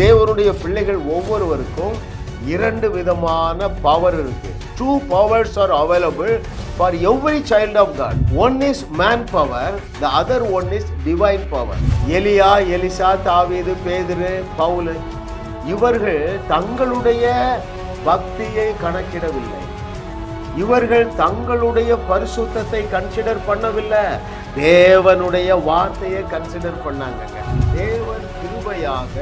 தேவனுடைய பிள்ளைகள் ஒவ்வொருவருக்கும் இரண்டு விதமான பவர் இருக்கு. Two powers are available for every child of God one is man power the other one is divine power எலியா எலிசா தாவீது பேதுரு பவுலு இவர்கள் தங்களுடைய பக்தியை கணக்கிடவில்லை. இவர்கள் தங்களுடைய பரிசுத்தத்தை கன்சிடர் பண்ணவில்லை. தேவனுடைய வார்த்தையை கன்சிடர் பண்ணாங்க தேவன் கிருபையாக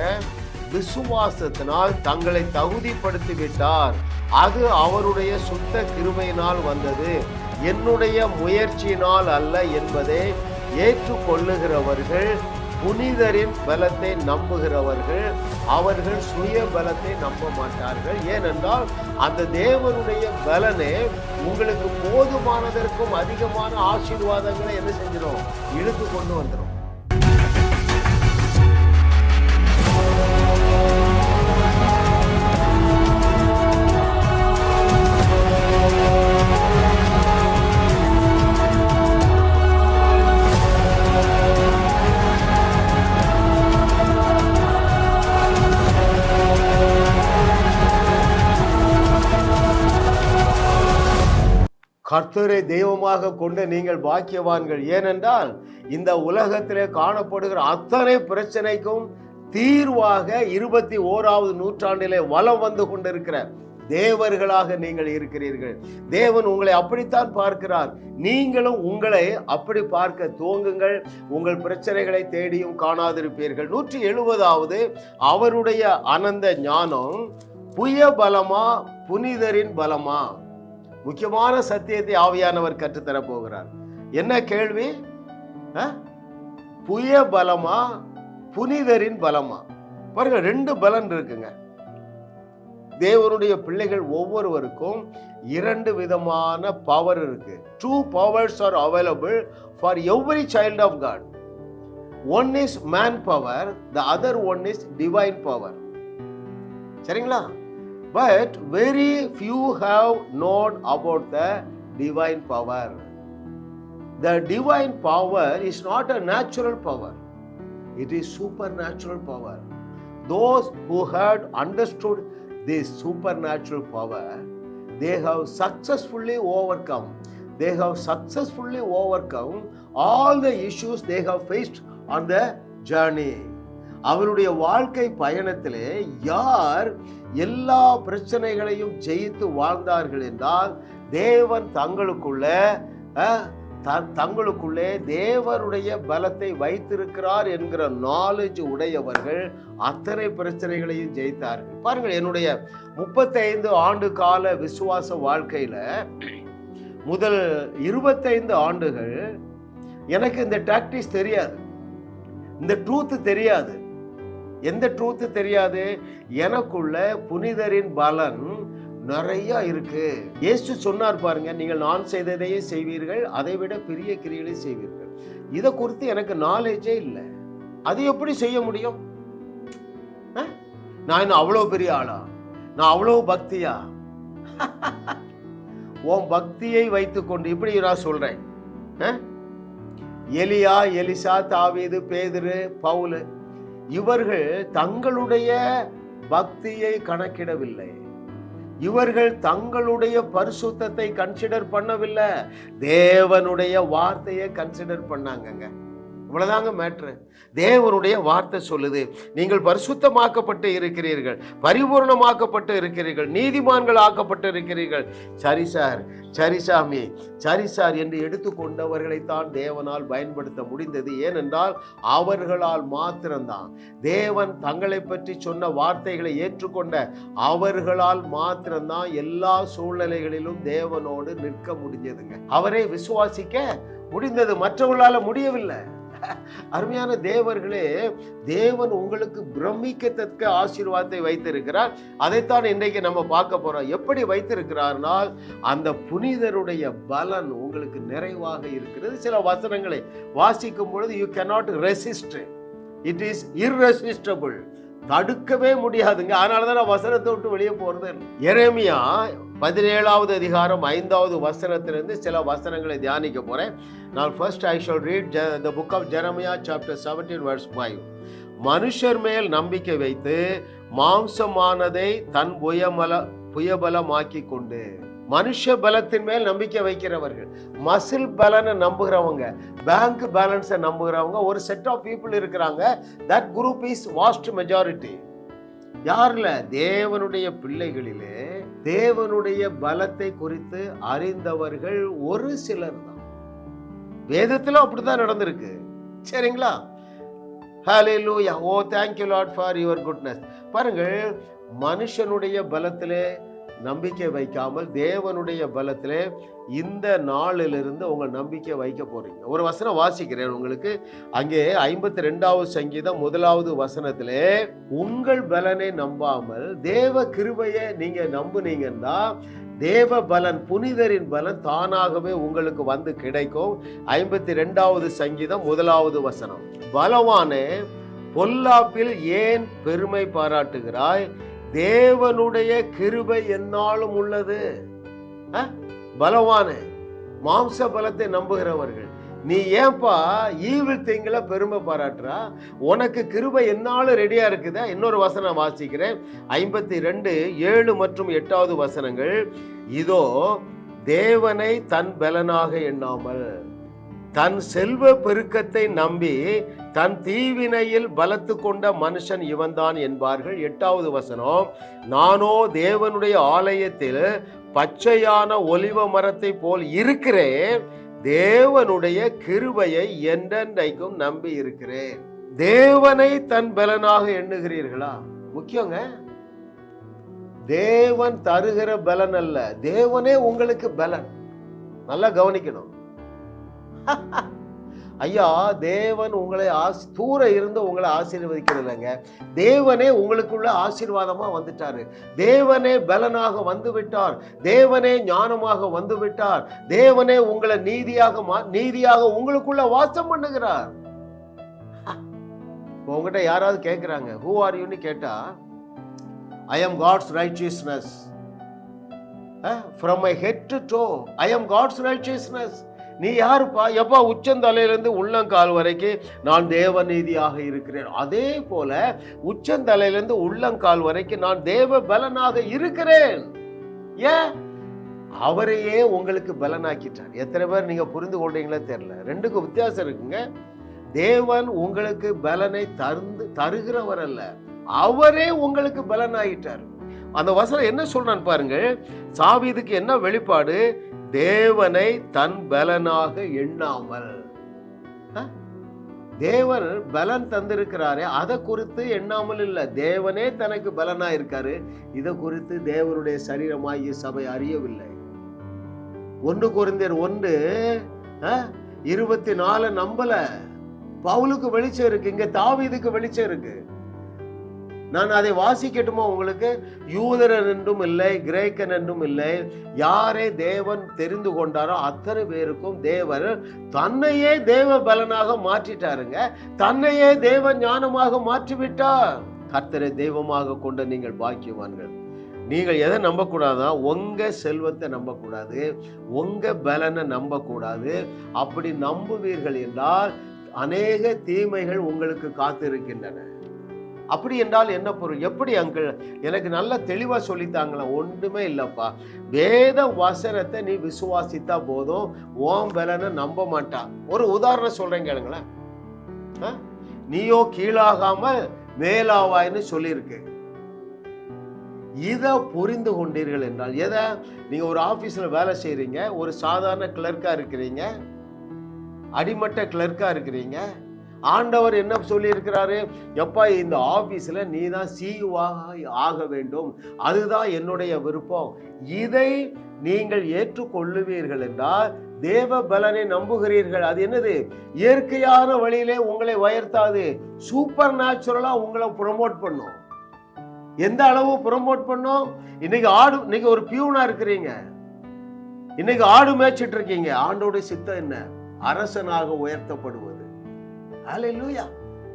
விசுவாசத்தினால் தங்களை தகுதிப்படுத்தி விட்டார் அது அவருடைய சுத்த கிருமையினால் வந்தது. என்னுடைய முயற்சியினால் அல்ல என்பதை ஏற்றுக்கொள்ளுகிறவர்கள் புனிதரின் பலத்தை நம்புகிறவர்கள் அவர்கள் சுய பலத்தை நம்ப மாட்டார்கள். ஏனென்றால் அந்த தேவனுடைய பலனே உங்களுக்கு போதுமானதற்கும் அதிகமான ஆசீர்வாதங்களை என்ன செஞ்சிடும் இழுத்து கொண்டு வந்துடும் கர்த்தரை தெய்வமாக கொண்டு நீங்கள் பாக்கியவான்கள். ஏனென்றால் இந்த உலகத்திலே காணப்படுகிற அத்தனை பிரச்சனைக்கும் தீர்வாக இருபத்தி ஓராவது நூற்றாண்டிலே வலம் வந்து கொண்டிருக்கிற தேவர்களாக நீங்கள் இருக்கிறீர்கள். தேவன் உங்களை அப்படித்தான் பார்க்கிறார். நீங்களும் உங்களை அப்படி பார்க்க துவங்குங்கள். உங்கள் பிரச்சனைகளை தேடியும் காணாதிருப்பீர்கள். நூற்றி எழுபதாவது அவருடைய அனந்த ஞானம் புய பலமா புனிதரின் பலமா? முக்கியமான சத்தியத்தை ஆவியானவர் கற்றுத்தர போகிறார். என்ன கேள்வி? புய பலமா? புனிதரின் பலமா? பாருங்க ரெண்டு பலன் இருக்குங்க. தேவனுடைய பிள்ளைகள் ஒவ்வொருவருக்கும் இரண்டு விதமான பவர் இருக்கு. Two powers are available for every child of God one is man power the other one is divine power சரிங்களா? But very few have known about the divine power. The divine power is not a natural power, it is supernatural power. Those who had understood this supernatural power, they have successfully overcome. They have successfully overcome all the issues they have faced on the journey. அவருடைய வாழ்க்கை பயணத்திலே யார் எல்லா பிரச்சனைகளையும் ஜெயித்து வாழ்ந்தார்கள் என்றால் தேவன் தங்களுக்குள்ள த- தங்களுக்குள்ளே தேவருடைய பலத்தை வைத்திருக்கிறார் என்கிற நாலேஜ் உடையவர்கள் அத்தனை பிரச்சனைகளையும் ஜெயித்தார்கள். பாருங்கள் என்னுடைய முப்பத்தைந்து ஆண்டு கால விசுவாச வாழ்க்கையில் முதல் இருபத்தைந்து ஆண்டுகள் எனக்கு இந்த டாக்டிஸ் தெரியாது. இந்த ட்ரூத்து தெரியாது. எந்த ட்ரூத்து தெரியாது. எனக்குள்ள புனிதரின் பலன் நிறைய இருக்கு. ஏசு சொன்னார் பாருங்க நீங்கள் நான் செய்ததையே செய்வீர்கள் அதை விட பெரிய கிரியலை செய்வீர்கள். இதை குறித்து எனக்கு நாலேஜே இல்லை. அது எப்படி செய்ய முடியும்? நான் இன்னும் அவ்வளோ பெரிய ஆளா? நான் அவ்வளோ பக்தியா? உன் பக்தியை வைத்துக்கொண்டு இப்படி நான் சொல்றேன் எலியா எலிசா தாவீது பேதுரு பவுலு இவர்கள் தங்களுடைய பக்தியை கணக்கிடவில்லை. இவர்கள் தங்களுடைய பரிசுத்தத்தை கன்சிடர் பண்ணவில்லை. தேவனுடைய வார்த்தையை கன்சிடர் பண்ணாங்கங்க. இவ்வளவுதாங்க மேட்ரு தேவனுடைய வார்த்தை சொல்லுது. நீங்கள் பரிசுத்தமாக்கப்பட்டு இருக்கிறீர்கள். பரிபூர்ணமாக்கப்பட்டு இருக்கிறீர்கள். நீதிமான்கள் ஆக்கப்பட்டு இருக்கிறீர்கள். சரி சார் சரி சாமி சரி சார் என்று எடுத்துக்கொண்டவர்களைத்தான் தேவனால் பயன்படுத்த முடிந்தது. ஏனென்றால் அவர்களால் மாத்திரம்தான். தேவன் தங்களை பற்றி சொன்ன வார்த்தைகளை ஏற்றுக்கொண்ட அவர்களால் மாத்திரம்தான் எல்லா சூழ்நிலைகளிலும் தேவனோடு நிற்க முடிஞ்சதுங்க. அவரை விசுவாசிக்க முடிந்தது. மற்றவர்களால் முடியவில்லை. அருமையான தேவர்களே தேவன் உங்களுக்கு பிரமிக்கத்தக்க ஆசீர்வாதத்தை வைத்திருக்கிறார். அதைத்தான் இன்றைக்கு நம்ம பார்க்க போறோம். எப்படி வைத்திருக்கிறார்னால் அந்த புனிதருடைய பலன் உங்களுக்கு நிறைவாக இருக்கிறது. சில வசனங்களை வாசிக்கும் பொழுது you cannot resist it is irresistible தடுக்கவே முடியாதுங்க. அதனால தான் நான் வசனத்தை விட்டு வெளியே போகிறது எரேமியா பதினேழாவது அதிகாரம் ஐந்தாவது வசனத்திலிருந்து சில வசனங்களை தியானிக்க போகிறேன் நான் first I shall read the book of Jeremiah chapter seventeen verse five மனுஷர் மேல் நம்பிக்கை வைத்து மாம்சமானதை தன் புயமல புயபலமாக்கி கொண்டு. மனுஷ பலத்தின் மேல் நம்பிக்கை வைக்கிறவர்கள். மசில் பலனை நம்புகிறவங்க பேங்க் பேலன்ஸை நம்புகிறவங்க ஒரு செட் ஆஃப் பீப்புள் இருக்கிறாங்க. That group is vast majority யாரில்? தேவனுடைய பிள்ளைகளிலே தேவனுடைய பலத்தை குறித்து அறிந்தவர்கள் ஒரு சிலர் தான். வேதத்தில் அப்படிதான் நடந்திருக்கு. சரிங்களா? ஹalleluya ஓ thank you Lord for your goodness பாருங்கள் மனுஷனுடைய பலத்திலே நம்பிக்கை வைக்காமல் தேவனுடைய பலத்திலே இந்த நாளிலிருந்து உங்கள் நம்பிக்கை வைக்க போறீங்க. ஒரு வசனம் வாசிக்கிறேன் உங்களுக்கு. அங்கே ஐம்பத்தி ரெண்டாவது சங்கீதம் முதலாவது வசனத்திலே உங்கள் பலனை நம்பாமல் தேவ கிருபையை நீங்க நம்புனீங்கன்னா தேவ பலன் புனிதரின் பலன் தானாகவே உங்களுக்கு வந்து கிடைக்கும். ஐம்பத்தி ரெண்டாவது சங்கீதம் முதலாவது வசனம். பலவானே பொல்லாப்பில் ஏன் பெருமை பாராட்டுகிறாய்? தேவனுடைய கிருபை என்னாலும் உள்ளது. அஹ்? மாம்ச பலத்தை நம்புகிறவர்கள் நீ ஏன்பா ஈவில் திங்கள பெருமை பாராட்டுறா? உனக்கு கிருபை என்னாலும் ரெடியா இருக்குதா? இன்னொரு வசனம் வாசிக்கிறேன். ஐம்பத்தி ரெண்டு ஏழு மற்றும் எட்டாவது வசனங்கள். இதோ தேவனை தன் பலனாக எண்ணாமல். தன் செல்வ பெருக்கத்தை நம்பி தன் தீவினையில் பலத்து கொண்ட மனுஷன் இவன்தான் என்பார்கள் எட்டாவது வசனம். நானோ தேவனுடைய ஆலயத்தில் பச்சையான ஒலிவ மரத்தை போல் இருக்கிறேன். தேவனுடைய கிருபையை என்றென்றைக்கும் நம்பி இருக்கிறேன். தேவனை தன் பலனாக எண்ணுகிறீர்களா? முக்கியங்க. தேவன் தருகிற பலன் அல்ல. தேவனே உங்களுக்கு பலன். நல்லா கவனிக்கணும். ஐயா தேவன் உங்களை ஆசி தூர இருந்து உங்களை ஆசீர்வதிக்கிறது இல்லைங்க தேவனே உங்களுக்குள்ள ஆசீர்வாதமாக வந்துட்டாரு. தேவனே பலனாக வந்து விட்டார் தேவனே ஞானமாக வந்து விட்டார் தேவனே உங்களை நீதியாக மா- நீதியாக உங்களுக்குள்ள வாசம் பண்ணுகிறார். இப்போ உங்ககிட்ட யாராவது கேட்குறாங்க ஹூ ஆர் யூன்னு கேட்டா I am God's righteousness from my head to toe I am God's righteousness நீ யாருப்பா? எப்பா உச்சந்தலையிலேருந்து உள்ளங்கால் வரைக்கும் நான் தேவநீதியாக இருக்கிறேன். அதே போல உச்சந்தலையிலேருந்து உள்ளங்கால் வரைக்கும் நான் தேவ பலனாக இருக்கிறேன். ஏன்? அவரையே உங்களுக்கு பலனாக்கிட்டார். எத்தனை பேர் நீங்கள் புரிந்து கொள்றீங்களோ தெரில ரெண்டுக்கும் வித்தியாசம் இருக்குங்க. தேவன் உங்களுக்கு பலனை தருந்து தருகிறவர் அல்ல. அவரே உங்களுக்கு பலனாயிட்டார். அந்த வசனம் என்ன சொல்றான் பாருங்க சாவிதுக்கு என்ன வெளிப்பாடு? தேவனை தன் பலனாக எண்ணாமல். தேவன் பலன் தந்திருக்கிறாரே அதை குறித்து எண்ணாமல் இல்லை. தேவனே தனக்கு பலனா இருக்காரு. இதை குறித்து தேவனுடைய சரீரமாகிய சபை அறியவில்லை. ஒன்று குறைந்தர் ஒன்று இருபத்தி நாலு நம்பல. பவுலுக்கு வெளிச்சம் இருக்கு இங்க தாவீதுக்கு வெளிச்சம் இருக்கு. நான் அதை வாசிக்கட்டுமா உங்களுக்கு? யூதரன் என்றும் இல்லை கிரேக்கன் என்றும் இல்லை. யாரை தேவன் தெரிந்து கொண்டாரோ அத்தனை பேருக்கும் தேவர் தன்னையே தேவ பலனாக மாற்றிட்டாருங்க. தன்னையே தேவ ஞானமாக மாற்றிவிட்டார். கர்த்தரை தெய்வமாக கொண்ட நீங்கள் பாக்கியவான்கள். நீங்கள் எதை நம்பக்கூடாதா? உங்கள் செல்வத்தை நம்பக்கூடாது. உங்கள் பலனை நம்பக்கூடாது. அப்படி நம்புவீர்கள் என்றால் அநேக தீமைகள் உங்களுக்கு காத்திருக்கின்றன. அப்படி என்றால் என்ன பொருள்? எப்படி அங்கிள்? எனக்கு நல்ல தெளிவாக சொல்லித்தாங்களா ஒன்றுமே இல்லைப்பா. வேத வசனத்தை நீ விசுவாசித்தா போதும். ஓம் பலனை நம்ப மாட்டா. ஒரு உதாரணம் சொல்கிறேன் கேளுங்களேன். ஆ? நீயோ கீழாகாமல் மேலாவாய்ன்னு சொல்லியிருக்கு. இதை புரிந்து கொண்டீர்கள் என்றால் எதை? நீங்கள் ஒரு ஆஃபீஸில் வேலை செய்கிறீங்க ஒரு சாதாரண கிளர்க்காக இருக்கிறீங்க அடிமட்ட கிளர்க்காக இருக்கிறீங்க ஆண்டவர் என்ன சொல்லியிருக்கிறாரு? எப்பா இந்த ஆஃபீஸில் நீ தான் சிஇஓவாக ஆக வேண்டும். அதுதான் என்னுடைய விருப்பம். இதை நீங்கள் ஏற்றுக்கொள்ளுவீர்கள் என்றால் தேவ பலனை நம்புகிறீர்கள். அது என்னது? இயற்கையான வழியிலே உங்களை உயர்த்தாது. சூப்பர் நேச்சுரலா உங்களை ப்ரொமோட் பண்ணும். எந்த அளவு ப்ரொமோட் பண்ணும்? இன்னைக்கு ஆடு இன்னைக்கு ஒரு பியூனா இருக்கிறீங்க. இன்னைக்கு ஆடு மேய்ச்சிட்டு இருக்கீங்க. ஆண்டோட சித்தம் என்ன? அரசனாக உயர்த்தப்படுவது. ஹalleluya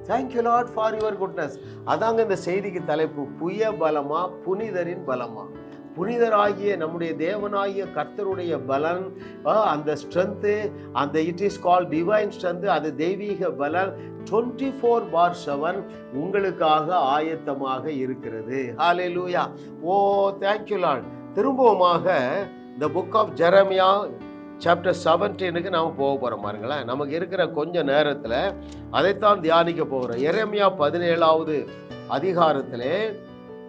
thank you lord for your goodness அதாங்க இந்த செய்திக்கு தலைப்பு. புய பலமா புனிதரின் பலமா? புனிதராகிய நம்முடைய தேவனாகிய கர்த்தருடைய பலன் அந்த ஸ்ட்ரென்த்து அந்த it is call divine strength அது தெய்வீக பலன் டுவெண்ட்டி ஃபோர் பார் செவன் உங்களுக்காக ஆயத்தமாக இருக்கிறது. Hallelujah oh thank you Lal திரும்பவுமாக the book of Jeremiah chapter செவன்டீனுக்கு நாம் போக போகிறோம் பாருங்களேன். நமக்கு இருக்கிற கொஞ்ச நேரத்தில் அதைத்தான் தியானிக்க போகிறோம் எரேமியா பதினேழாவது அதிகாரத்திலே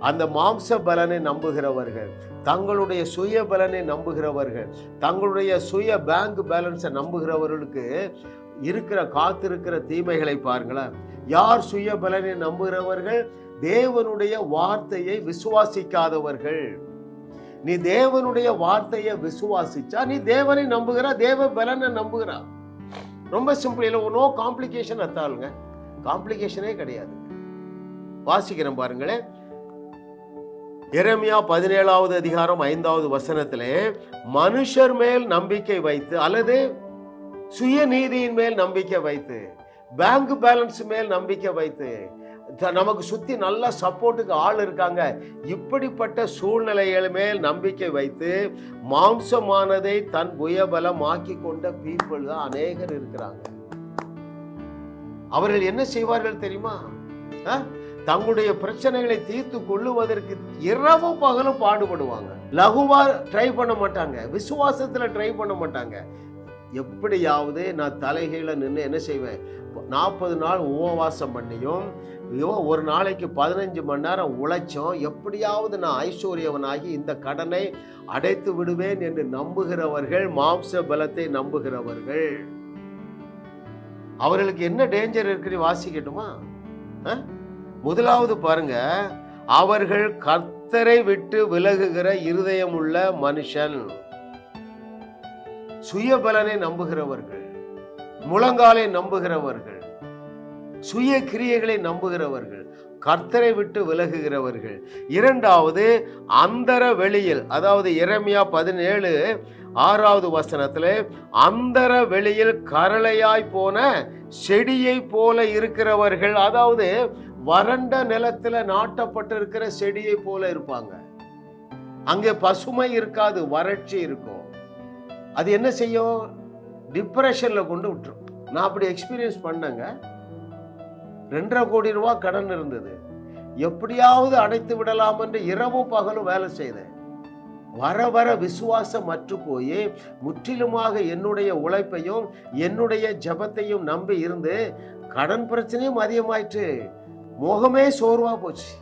அந்த மாம்ச பலனை நம்புகிறவர்கள் தங்களுடைய சுய பலனை நம்புகிறவர்கள் தங்களுடைய சுய பேங்க் பேலன்ஸை நம்புகிறவர்களுக்கு இருக்கிற காத்திருக்கிற தீமைகளை பாருங்களேன். யார் சுய பலனை நம்புகிறவர்கள்? தேவனுடைய வார்த்தையை விசுவாசிக்காதவர்கள். நீ தேவனுடைய வார்த்தையை விசுவாசிச்சா நீ தேவனை நம்புகிற தேவ பலனை நம்புகிறா. ரொம்ப சிம்பிள் இல்லை நோ காம்ப்ளிகேஷன் அத்தாளுங்க காம்ப்ளிகேஷனே கிடையாது. வாசிக்கிறேன் பாருங்களேன். எரேமியா பதினேழாவது அதிகாரம் ஐந்தாவது வசனத்திலே மனுஷர் மேல் நம்பிக்கை வைத்து அல்லது சுயநீதியின் மேல் நம்பிக்கை வைத்து பேங்க் பேலன்ஸ் மேல் நம்பிக்கை வைத்து நமக்கு சுத்தி நல்ல சப்போர்ட்டுக்கு ஆள் இருக்காங்க. இப்படிப்பட்ட சூழ்நிலைகள் மேல் நம்பிக்கை வைத்து மாம்சமானதை தன் புயபலம் ஆக்கி கொண்ட பீப்புள் தான் அநேகர் இருக்கிறாங்க. அவர்கள் என்ன செய்வார்கள் தெரியுமா? தங்களுடைய பிரச்சனைகளை தீர்த்து கொள்ளுவதற்கு இரவும் பகலும் பாடுபடுவாங்க. லகுவா ட்ரை பண்ண மாட்டாங்க. விசுவாசத்துல ட்ரை பண்ண மாட்டாங்க. எப்படியாவது நான் தலைகீழ நின்று என்ன செய்வேன்? நாற்பது நாள் உபவாசம் பண்ணியும் ஐயோ ஒரு நாளைக்கு பதினஞ்சு மணி நேரம் உழைச்சோம். எப்படியாவது நான் ஐஸ்வர்யவனாகி இந்த கடனை அடைத்து விடுவேன் என்று நம்புகிறவர்கள் மாம்ச பலத்தை நம்புகிறவர்கள். அவர்களுக்கு என்ன டேஞ்சர் இருக்குன்னு வாசிக்கட்டுமா? ஆ? முதலாவது பாருங்க. அவர்கள் கர்த்தரை விட்டு விலகுகிற இருதயம் உள்ள மனுஷன். சுயபலனை நம்புகிறவர்கள் முழங்காலை நம்புகிறவர்கள். சுய கிரியைகளை நம்புகிறவர்கள் கர்த்தரை விட்டு விலகுகிறவர்கள். இரண்டாவது அந்தர வெளியில் அதாவது இறமையா பதினேழு ஆறாவது வசனத்தில் அந்தர வெளியில் கரளையாய் போன செடியை போல இருக்கிறவர்கள் அதாவது வறண்ட நிலத்தில் நாட்டப்பட்டிருக்கிற செடியை போல இருப்பாங்க. அங்கே பசுமை இருக்காது வறட்சி இருக்கும். அது என்ன செய்யும்? டிப்ரெஷனில் கொண்டு விட்டுரும். நான் அப்படி எக்ஸ்பீரியன்ஸ் பண்ணேங்க. ரெண்டரை கோடி ரூபா கடன் இருந்தது. எப்படியாவது அடைத்து விடலாம் என்று இரவும் பகலும் வேலை செய்தேன். வர வர விசுவாசம் மற்று போய் முற்றிலுமாக என்னுடைய உழைப்பையும் என்னுடைய ஜெபத்தையும் நம்பி இருந்து கடன் பிரச்சனையும் அதிகமாயிற்று. முகமே சோர்வா போச்சு.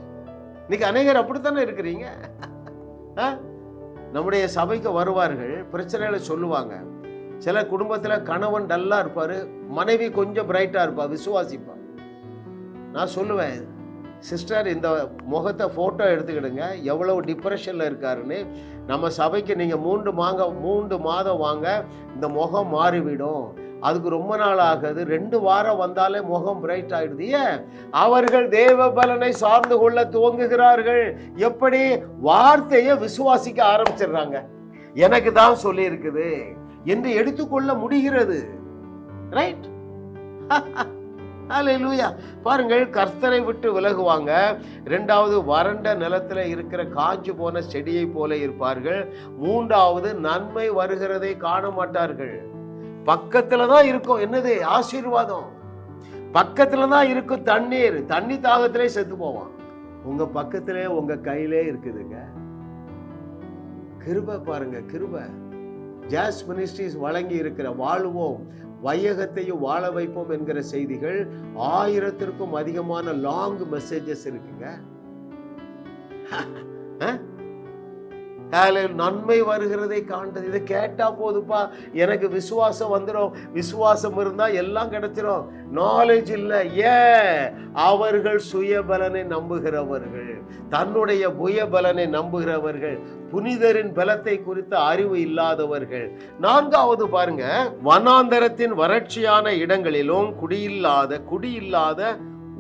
இன்னைக்கு அநேகர் அப்படித்தானே இருக்கிறீங்க? ஆ? நம்முடைய சபைக்கு வருவார்கள் பிரச்சனைகளை சொல்லுவாங்க. சில குடும்பத்தில் கணவன் டல்லாக இருப்பார் மனைவி கொஞ்சம் பிரைட்டாக இருப்பா விசுவாசிப்பா. நான் சொல்லுவேன் சிஸ்டர் இந்த முகத்தை ஃபோட்டோ எடுத்துக்கிடுங்க. எவ்வளவு டிப்ரெஷனில் இருக்காருன்னு. நம்ம சபைக்கு நீங்கள் மூன்று மாங்க மூன்று மாதம் வாங்க. இந்த முகம் மாறிவிடும். அதுக்கு ரொம்ப நாள் ஆகுது. ரெண்டு வாரம் வந்தாலே முகம் பிரைட் ஆகிடுது ஏன்? அவர்கள் தேவ பலனை சார்ந்து கொள்ள துவங்குகிறார்கள். எப்படி? வார்த்தையை விசுவாசிக்க ஆரம்பிச்சிடுறாங்க. எனக்கு தான் சொல்லி இருக்குது என்று எடுத்துக்கொள்ள முடிகிறது. ரைட் ஹalleluya பாருங்கள் கர்த்தரை விட்டு விலகுவாங்க. ரெண்டாவது வறண்ட நிலத்துல இருக்கிற காஞ்சு போன செடியை போல இருப்பார்கள். மூன்றாவது நன்மை வருகிறதை காண மாட்டார்கள். பக்கத்துல தான் இருக்கும். என்னது? ஆசீர்வாதம். பக்கத்துல தான் இருக்கும் தண்ணீர். தண்ணி தாகத்திலே செத்து போவான். உங்க பக்கத்திலே உங்க கையிலே இருக்குதுங்க. கிருப பாருங்க கிருப. ஜாஸ் மினிஸ்ட்ரிஸ் வழங்கி இருக்கிற வாழ்வோம். வையகத்தையும் வாழ வைப்போம் என்கிற செய்திகள் ஆயிரத்திற்கும் அதிகமான லாங் மெசேஜஸ் இருக்குங்க. அஹ்? நன்மை வருகிறதை காண்டது இதை கேட்டா போதுப்பா. எனக்கு விசுவாசம் வந்துடும் விசுவாசம் இருந்தா எல்லாம் கிடைச்சிடும் நாலேஜ் இல்லை. ஏன் அவர்கள் சுயபலனை நம்புகிறவர்கள். தன்னுடைய புயபலனை நம்புகிறவர்கள். புனிதரின் பலத்தை குறித்த அறிவு இல்லாதவர்கள். நான்காவது பாருங்க. வனாந்தரத்தின் வறட்சியான இடங்களிலும் குடியில்லாத குடியில்லாத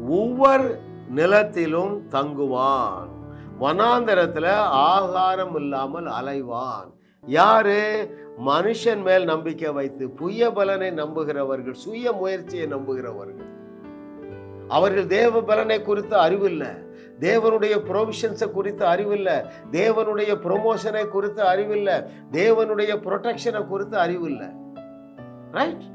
ஒவ்வொரு நிலத்திலும் தங்குவான். வனாந்தரத்தில் ஆகாரம் இல்லாமல் அலைவான். யாரு? மனுஷன் மேல் நம்பிக்கை வைத்து புய பலனை நம்புகிறவர்கள் சுய முயற்சியை நம்புகிறவர்கள். அவர்கள் தேவ பலனை குறித்து அறிவு இல்லை தேவனுடைய ப்ரொவிஷன்ஸை குறித்து அறிவில்லை. தேவனுடைய ப்ரொமோஷனை குறித்து அறிவில்லை. தேவனுடைய ப்ரொடெக்ஷனை குறித்து அறிவில்லை. ரைட்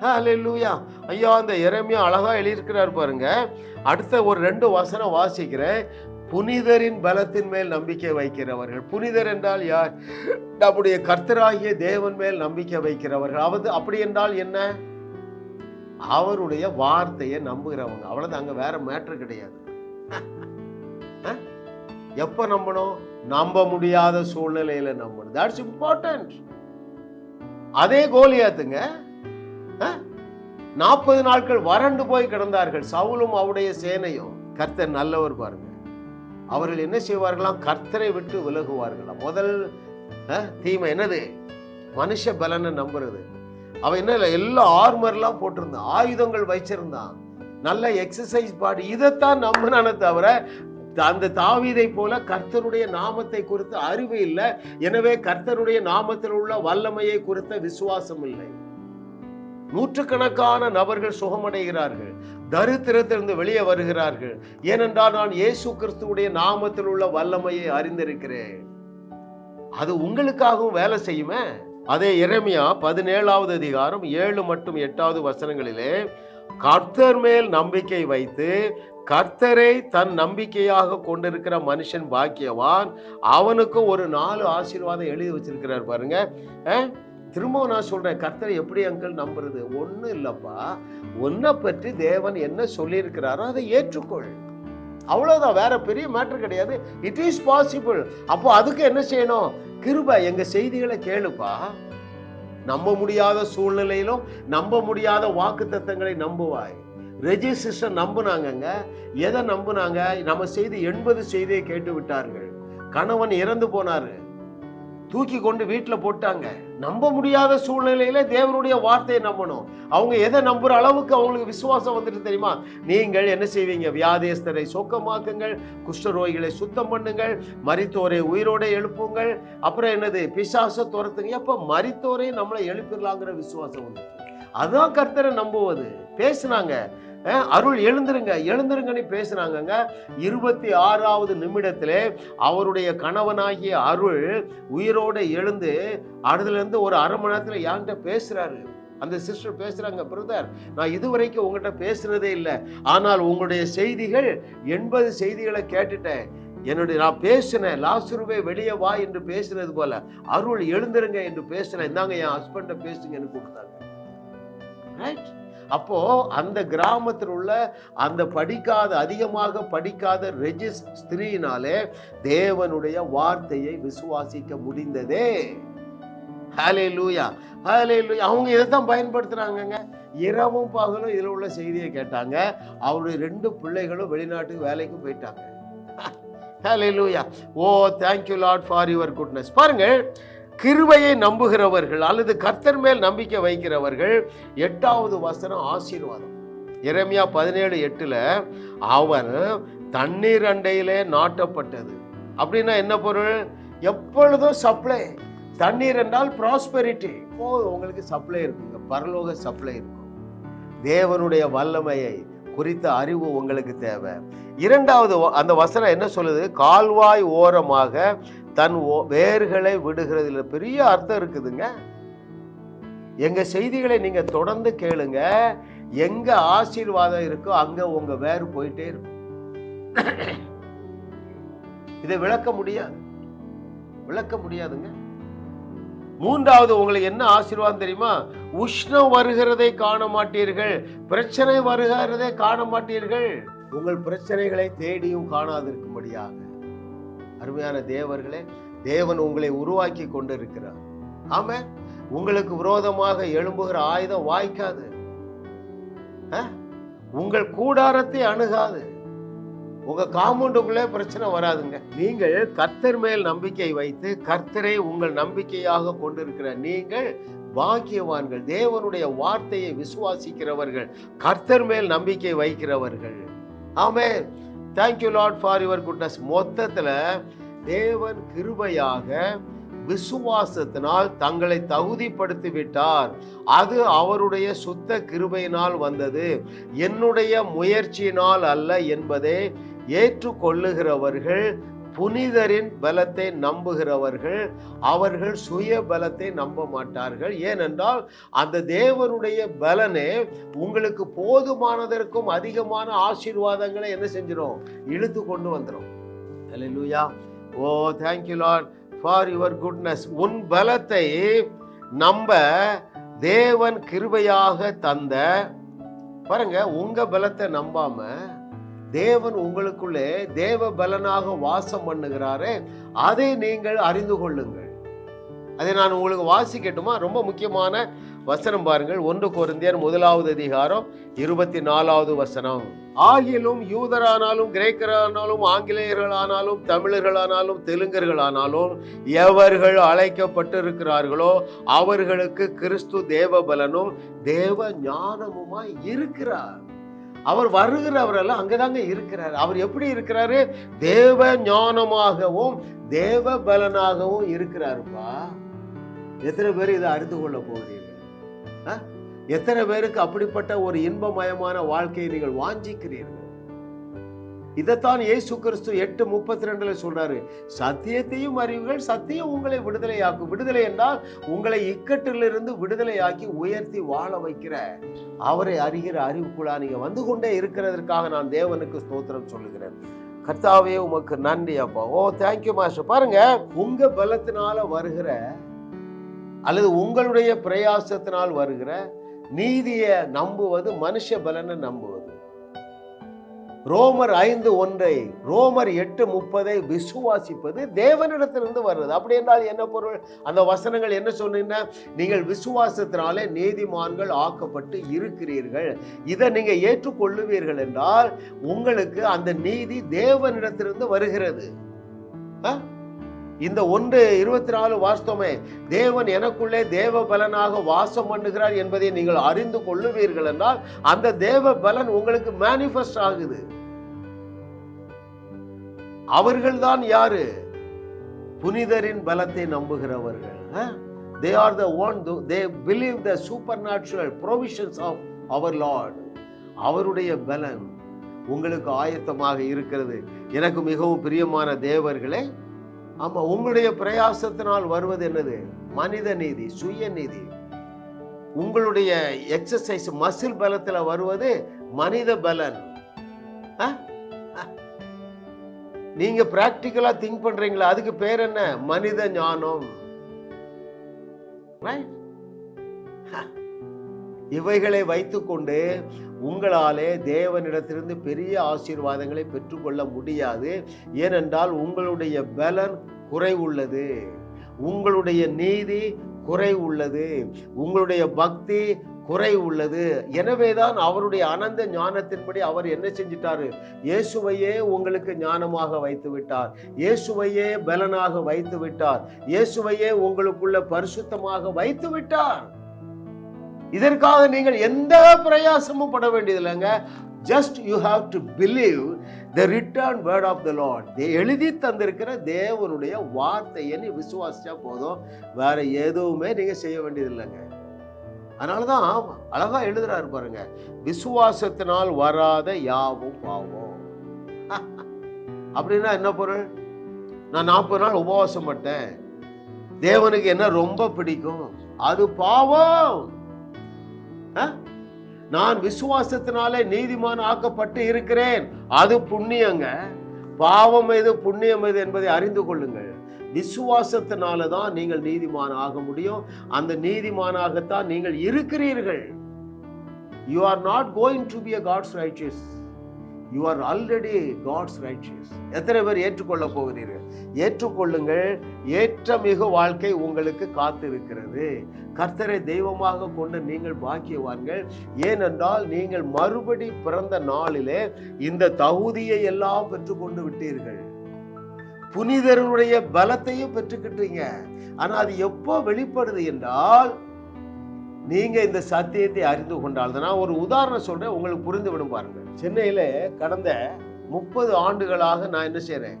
ஹலெல்லூயா ஐயா அந்த இறமையா அழகா எழுதியிருக்கிறார் பாருங்க. அடுத்த ஒரு ரெண்டு வசனம் வாசிக்கிறேன். புனிதரின் பலத்தின் மேல் நம்பிக்கை வைக்கிறவர்கள். புனிதர் என்றால் யார்? நம்முடைய கர்த்தராகிய தேவன் மேல் நம்பிக்கை வைக்கிறவர்கள். அவது அப்படி என்றால் என்ன? அவருடைய வார்த்தையை நம்புகிறவங்க. அவ்வளோதான் அங்க வேற மேட்ரு கிடையாது. அஹ்? எப்ப நம்பணும்? நம்ப முடியாத சூழ்நிலையில நம்பணும். தட்ஸ் இம்பார்ட்டன்ட் அதே கோலியாத்துங்க நாற்பது நாட்கள் வறண்டு போய் கிடந்தார்கள். சவுலும் அவருடைய சேனையும். கர்த்தர் நல்லவர் பாருங்க. அவர்கள் என்ன செய்வார்களாம்? கர்த்தரை விட்டு விலகுவார்களாம். முதல் தீமை என்னது? மனுஷ பலனை நம்புறது. அவன் என்ன இல்லை, எல்லா ஆர்மர்லாம் போட்டிருந்தான். ஆயுதங்கள் வச்சிருந்தான். நல்ல எக்ஸசைஸ் பாடி இதைத்தான் நம்பினானே தவிர அந்த தாவீதை போல கர்த்தருடைய நாமத்தை குறித்த அறிவு இல்லை. எனவே கர்த்தருடைய நாமத்தில் உள்ள வல்லமையை குறித்த விசுவாசம் இல்லை. நூற்றுக்கணக்கான நபர்கள் சுகமடைகிறார்கள் தரித்திரத்திலிருந்து வெளியே வருகிறார்கள். ஏனென்றால் நான் இயேசு கிறிஸ்துவுடைய நாமத்தில் உள்ள வல்லமையை அறிந்திருக்கிறேன். அது உங்களுக்காகவும் வேலை செய்யுமே? அதே இறைமையா பதினேழாவது அதிகாரம் ஏழு மற்றும் எட்டாவது வசனங்களிலே கர்த்தர் மேல் நம்பிக்கை வைத்து கர்த்தரை தன் நம்பிக்கையாக கொண்டிருக்கிற மனுஷன் பாக்கியவான். அவனுக்கு ஒரு நாலு ஆசீர்வாதம் எழுதி வச்சிருக்கிறார் பாருங்க. அஹ், திரும்பவும் நான் சொல்கிறேன் கர்த்தரை எப்படி எங்கள் நம்புறது? ஒன்றும் இல்லைப்பா. ஒன்றை பற்றி தேவன் என்ன சொல்லியிருக்கிறாரோ அதை ஏற்றுக்கொள். அவ்வளோதான் வேற பெரிய மேட்ரு கிடையாது. இட் இஸ் பாசிபிள் அப்போ அதுக்கு என்ன செய்யணும்? கிருபா எங்கள் செய்திகளை கேளுப்பா. நம்ப முடியாத சூழ்நிலையிலும் நம்ப முடியாத வாக்கு தத்தங்களை நம்புவாய். ரெஜிஸ்டர் நம்புனாங்கங்க. எதை நம்புனாங்க? நம்ம செய்தி எண்பது செய்தியை கேட்டு விட்டார்கள் கணவன் இறந்து போனார். தூக்கி கொண்டு வீட்டில் போட்டாங்க. நம்ப முடியாத சூழ்நிலையில தேவனுடைய வார்த்தையை நம்பணும். அவங்க எதை நம்புற அளவுக்கு அவங்களுக்கு விசுவாசம் வந்துட்டு தெரியுமா? நீங்கள் என்ன செய்வீங்க? வியாதியஸ்தரை சோக்கமாக்குங்கள் குஷ்டரோகிகளை சுத்தம் பண்ணுங்கள் மரித்தோரை உயிரோட எழுப்புங்கள். அப்புறம் என்னது? பிசாச துரத்துங்க. அப்போ மரித்தோரை நம்மளை எழுப்பிடலாங்கிற விசுவாசம் வந்து அதான் கர்த்தரை நம்புவது. பேசுனாங்க. அருள் எழுந்திருங்க எழுந்திருங்கன்னு பேசுனாங்கங்க. இருபத்தி ஆறாவது நிமிடத்திலே அவருடைய கணவனாகிய அருள் உயிரோடு எழுந்து அதுல ஒரு அரை மணி நேரத்தில் யார்கிட்ட பேசுகிறாரு அந்த சிஸ்டர் பேசுகிறாங்க பிரதர் நான் இதுவரைக்கும் உங்கள்கிட்ட பேசுனதே இல்லை. ஆனால் உங்களுடைய செய்திகள் எண்பது செய்திகளை கேட்டுட்டேன். என்னுடைய நான் பேசினேன் லாசுருவே வெளியே வா என்று பேசுனது போல அருள் எழுந்துருங்க என்று பேசினேன் இந்தாங்க என் ஹஸ்பண்ட பேசுங்கன்னு கூப்பிட்டாங்க. ரைட் அப்போது அந்த கிராமத்தில் உள்ள அந்த படிக்காத அதிகமாக படிக்காத ரெஜிஸ் ஸ்திரீனாலே தேவனுடைய வார்த்தையை விசுவாசிக்க முடிந்ததே. ஹலே லூயா ஹலே லூயா அவங்க இதை தான் பயன்படுத்துகிறாங்கங்க இரவும் பகலும் இதில் உள்ள செய்தியை கேட்டாங்க. அவருடைய ரெண்டு பிள்ளைகளும் வெளிநாட்டுக்கு வேலைக்கு போயிட்டாங்க. Hallelujah oh thank you Lord for your goodness பாருங்கள் கிருபையை நம்புகிறவர்கள் அல்லது கர்த்தர் மேல் நம்பிக்கை வைக்கிறவர்கள் எட்டாவது வசனம் ஆசீர்வாதம். எரேமியா பதினேழு எட்டில் அவன் தண்ணீர் அண்டையிலே நாட்டப்பட்டது. அப்படின்னா என்ன பொருள்? எப்பொழுதும் சப்ளை தண்ணீர் என்றால் ப்ராஸ்பெரிட்டி இப்போ உங்களுக்கு சப்ளை இருக்குங்க பரலோக சப்ளை இருக்கும். தேவனுடைய வல்லமையை குறித்த அறிவு உங்களுக்கு தேவை. இரண்டாவது வ- அந்த வசனம் என்ன சொல்லுது? கால்வாய் ஓரமாக தன் ஓ- வேர்களை விடுகிறதுல பெரிய அர்த்தம் இருக்குதுங்க. எங்க செய்திகளை நீங்க தொடர்ந்து கேளுங்க. எங்க ஆசீர்வாதம் இருக்கோ அங்க உங்க வேர் போயிட்டே இருக்கும். இதை விளக்க முடியாது. விளக்க முடியாதுங்க. மூன்றாவது உங்களுக்கு என்ன ஆசீர்வாதம் தெரியுமா? உஷ்ணம் வருகிறதை காண மாட்டீர்கள். பிரச்சனை வருகிறதை காண மாட்டீர்கள். உங்கள் பிரச்சனைகளை தேடியும் காணாதிருக்கும்படியாக. அருமையான தேவர்களே தேவன் உங்களை உருவாக்கி கொண்டிருக்கிறார். ஆம உங்களுக்கு விரோதமாக எழும்புகிற ஆயுதம் வாய்க்காது. உங்கள் கூடாரத்தை அணுகாது. உங்க காம்பவுண்டுக்குள்ளே பிரச்சனை வராதுங்க. நீங்கள் கர்த்தர் மேல் நம்பிக்கை வைத்து கர்த்தரை உங்கள் நம்பிக்கையாக கொண்டிருக்கிற நீங்கள் பாக்கியவான்கள் தேவனுடைய வார்த்தையை விசுவாசிக்கிறவர்கள் கர்த்தர் மேல் நம்பிக்கை வைக்கிறவர்கள். ஆமே thank you Lord for your goodness மொத்தத்தில் தேவன் கிருபையாக விசுவாசத்தினால் தங்களை தகுதிப்படுத்தி விட்டார் அது அவருடைய சுத்த கிருபையினால் வந்தது. என்னுடைய முயற்சியினால் அல்ல என்பதை ஏற்றுக்கொள்ளுகிறவர்கள் புனிதரின் பலத்தை நம்புகிறவர்கள் அவர்கள் சுய பலத்தை நம்ப மாட்டார்கள். ஏனென்றால் அந்த தேவனுடைய பலனே உங்களுக்கு போதுமானதற்கும் அதிகமான ஆசீர்வாதங்களை என்ன செஞ்சிடும் இழுத்து கொண்டு வந்துடும் hallelujah oh thank you Lord for your goodness உன் பலத்தை நம்ப தேவன் கிருபையாக தந்த பாருங்க உங்க பலத்தை நம்பாம தேவன் உங்களுக்குள்ளே தேவ பலனாக வாசம் பண்ணுகிறாரே அதை நீங்கள் அறிந்து கொள்ளுங்கள். அதை நான் உங்களுக்கு வாசிக்கட்டுமா? ரொம்ப முக்கியமான வசனம் பாருங்கள். ஒன்று குருந்தியர் முதலாவது அதிகாரம் இருபத்தி நாலாவது வசனம். ஆகிலும் யூதரானாலும் கிரேக்கரானாலும் ஆங்கிலேயர்களானாலும் தமிழர்களானாலும் தெலுங்கர்களானாலும் எவர்கள் அழைக்கப்பட்டிருக்கிறார்களோ அவர்களுக்கு கிறிஸ்து தேவ பலனும் தேவ ஞானமுமாய் இருக்கிறார். அவர் வருகிறவரெல்லாம் அங்கதாங்க இருக்கிறார். அவர் எப்படி இருக்கிறாரு? தேவ ஞானமாகவும் தேவ பலனாகவும் இருக்கிறாருப்பா. எத்தனை பேர் இதை அறிந்து கொள்ள போகிறீர்கள்? ஆ? எத்தனை பேருக்கு அப்படிப்பட்ட ஒரு இன்பமயமான வாழ்க்கையை நீங்கள் வாஞ்சிக்கிறீர்கள்? இதைத்தான் இயேசு கிறிஸ்து எட்டு முப்பத்தி ரெண்டுல சொல்றாரு. சத்தியத்தையும் அறிவுகள் சத்தியம் உங்களை விடுதலையாக்கும். விடுதலை என்றால் உங்களை இக்கட்டிலிருந்து விடுதலையாக்கி உயர்த்தி வாழ வைக்கிற அவரை அறிகிற அறிவுக்குள்ளா நீங்க வந்து கொண்டே இருக்கிறதற்காக நான் தேவனுக்கு ஸ்தோத்திரம் சொல்லுகிறேன். கர்த்தாவே உமக்கு நன்றி அப்பா. ஓ தேங்க்யூ மாஸ்டர் பாருங்க உங்க பலத்தினால வருகிற அல்லது உங்களுடைய பிரயாசத்தினால் வருகிற நீதியை நம்புவது மனுஷ பலனை நம்புவது. ரோமர் ஐந்து ஒன்றை ரோமர் எட்டு முப்பதை விசுவாசிப்பது தேவனிடத்திலிருந்து வருது அப்படி என்றால் என்ன பொருள்? அந்த வசனங்கள் என்ன சொன்னீங்கன்னா நீங்கள் விசுவாசத்தினாலே நீதிமான்கள் ஆக்கப்பட்டு இருக்கிறீர்கள். இதை நீங்கள் ஏற்றுக்கொள்ளுவீர்கள் என்றால் உங்களுக்கு அந்த நீதி தேவனிடத்திலிருந்து வருகிறது. ஆ? இந்த ஒன்று இருபத்தி நாலு வாஸ்தவமே. தேவன் எனக்குள்ளே தேவ பலனாக வாசம் பண்ணுகிறார் என்பதை நீங்கள் அறிந்து கொள்ளுவீர்கள் என்றால் அந்த தேவ பலன் உங்களுக்கு மேனிஃபெஸ்ட் ஆகுது. அவர்கள்தான் யாரு? புனிதரின் பலத்தை நம்புகிறவர்கள். They are the one they believe the supernatural provisions of our Lord அவருடைய பலன் உங்களுக்கு ஆயத்தமாக இருக்கிறது. எனக்கு மிகவும் பிரியமான தேவர்களே ஆமா உங்களுடைய பிரயாசத்தினால் வருவது என்னது? மனித நீதி சுய நீதி. உங்களுடைய எக்ஸசைஸ் மசில் பலத்துல வருவது மனித பலன். நீங்க பிராக்டிக்கலா திங்க் பண்றீங்களா? அதுக்கு பேர் என்ன? மனித ஞானம். இவைகளை வைத்துக்கொண்டு உங்களாலே தேவனிடத்திலிருந்து பெரிய ஆசீர்வாதங்களை பெற்றுக்கொள்ள முடியாது. ஏனென்றால் உங்களுடைய பலன் குறைவுள்ளது. உங்களுடைய நீதி குறைவுள்ளது. உங்களுடைய பக்தி குறை உள்ளது எனவேதான் அவருடைய அனந்த ஞானத்தின்படி அவர் என்ன செஞ்சிட்டாரு? இயேசுவையே உங்களுக்கு ஞானமாக வைத்து விட்டார் இயேசுவையே பலனாக வைத்து விட்டார் இயேசுவையே உங்களுக்குள்ள பரிசுத்தமாக வைத்து விட்டார் இதற்காக நீங்கள் எந்த பிரயாசமும் பட வேண்டியதில்லைங்க. Just you have to believe the written word of the Lord எழுதி தந்திருக்கிற தேவனுடைய வார்த்தையை நீ விசுவாசிச்சா போதும். வேற எதுவுமே நீங்கள் செய்ய வேண்டியதில்லைங்க. அதனால தான் அழகாக எழுதுறாரு பாருங்க. விசுவாசத்தினால் வராத யாவும் பாவம். அப்படின்னா என்ன பொருள்? நான் நாற்பது நாள் உபவாசம் பட்டேன். தேவனுக்கு என்ன ரொம்ப பிடிக்கும்? அது பாவம். நான் விசுவாசத்தினாலே நீதிமான் ஆக்கப்பட்டு இருக்கிறேன். அது புண்ணியங்க. பாவம் எது புண்ணியம் எது என்பதை அறிந்து கொள்ளுங்கள். விசுவாசத்தினால தான் நீங்கள் நீதிமான் ஆக முடியும். அந்த நீதிமானாகத்தான் நீங்கள் இருக்கிறீர்கள். You are not going to be a God's righteous you are already God's righteous எத்தனை பேர் ஏற்றுக்கொள்ள போகிறீர்கள்? ஏற்றுக்கொள்ளுங்கள். ஏற்றமிகு வாழ்க்கை உங்களுக்கு காத்திருக்கிறது. கர்த்தரை தெய்வமாக கொண்டு நீங்கள் பாக்கியவான்கள். ஏனென்றால் நீங்கள் மறுபடி பிறந்த நாளிலே இந்த தகுதியை எல்லாம் பெற்றுக்கொண்டு விட்டீர்கள். புனிதருடைய பலத்தையும் பெற்றுக்கிட்டீங்க. ஆனால் அது எப்போ வெளிப்படுது என்றால் நீங்கள் இந்த சத்தியத்தை அறிந்து கொண்டால் தான் நான் ஒரு உதாரணம் சொல்கிறேன் உங்களுக்கு புரிந்து விடும் பாருங்கள். சென்னையில கடந்த முப்பது ஆண்டுகளாக நான் என்ன செய்கிறேன்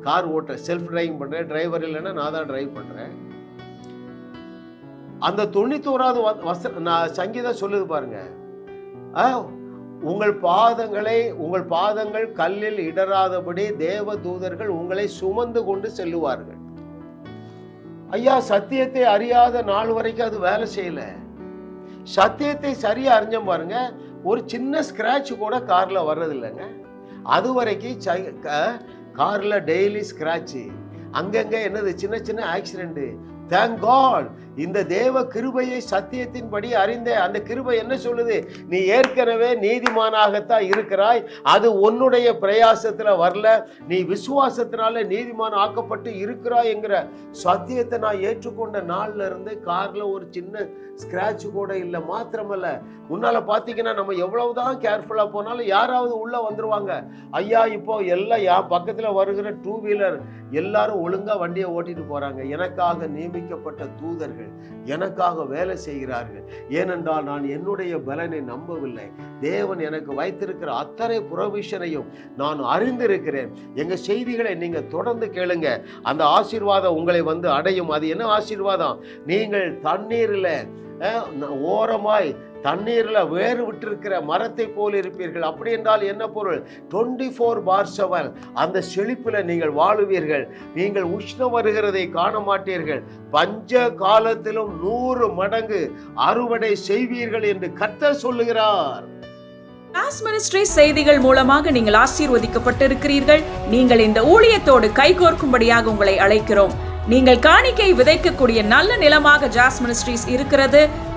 கார் ஓட்ட செல்ஃப் டிரைவிங் பண்றேன். டிரைவர் இல்லைன்னா நான் தான் டிரைவ் பண்றேன். அந்த தொண்ணூத்தோராவது வ- வச நான் சங்கீதம் சொல்லுது பாருங்க. உங்கள் பாதங்களை உங்கள் பாதங்கள் கல்லில் இடராதபடி தேவ தூதர்கள் உங்களை சுமந்து கொண்டு செல்லுவார்கள். ஐயா சத்தியத்தை அறியாத நாள் வரைக்கும் அது வேலை செய்யல. சத்தியத்தை சரியா அறிஞ்சோம் பாருங்க. ஒரு சின்ன ஸ்க்ராட்ச் கூட காரில் வர்றதில்லைங்க. அது வரைக்கும் ச- க- டெய்லி ஸ்க்ராட்சு அங்கங்கே என்னது சின்ன சின்ன ஆக்சிடெண்ட்டு தேங்க் காட் இந்த தேவ கிருபையை சத்தியத்தின்படி அறிந்த அந்த கிருபை என்ன சொல்லுது? நீ ஏற்கனவே நீதிமானாகத்தான் இருக்கிறாய். அது உன்னுடைய பிரயாசத்துல வரல. நீ விசுவாசத்தினால நீதிமான் ஆக்கப்பட்டு இருக்கிறாய் என்கிற சத்தியத்தை நான் ஏற்றுக்கொண்ட நாள்ல இருந்து கார்ல ஒரு சின்ன ஸ்கிராட்ச் கூட இல்லை. மாத்திரமல்ல. முன்னால பாத்தீங்கன்னா நம்ம எவ்வளவுதான் கேர்ஃபுல்லா போனாலும் யாராவது உள்ள வந்துருவாங்க. ஐயா இப்போ எல்லாம் என் பக்கத்துல வருகிற டூ வீலர் எல்லாரும் ஒழுங்கா வண்டியை ஓட்டிட்டு போறாங்க. எனக்காக நியமிக்கப்பட்ட தூதர்கள். எனக்காக வேலை செய்கிறார்கள். ஏனென்றால் நான் என்னுடைய பலனை நம்பவில்லை. தேவன் எனக்கு வைத்திருக்கிற அத்தனை புரவிஷனையும் நான் அறிந்திருக்கிறேன். எங்க செய்திகளை நீங்க தொடர்ந்து கேளுங்க. அந்த ஆசீர்வாதம் உங்களை வந்து அடையும். அது என்ன ஆசீர்வாதம்? நீங்கள் தண்ணீரில் ஓரமாய் தண்ணீரில் வேறு விட்டிருக்கிற மரத்தை போல் இருப்பீர்கள். அப்படி என்றால் என்ன பொருள்? டுவெண்ட்டி ஃபோர் பார் செவன் அந்த செழிப்பில் நீங்கள் வாழுவீர்கள். நீங்கள் உஷ்ணம் வருகிறதை காண மாட்டீர்கள். பஞ்ச காலத்திலும் நூறு மடங்கு அறுவடை செய்வீர்கள் என்று கத்தர் சொல்லுகிறார். கிளாஸ் மினிஸ்ட்ரி செய்திகள் மூலமாக நீங்கள் ஆசீர்வதிக்கப்பட்டிருக்கிறீர்கள். நீங்கள் இந்த ஊழியத்தோடு கைகோர்க்கும்படியாக உங்களை அழைக்கிறோம். நீங்கள் காணிக்கை விதைக்கக்கூடிய நல்ல நிலமாக ஜாஸ் மினிஸ்ட்ரீஸ் இருக்கிறது.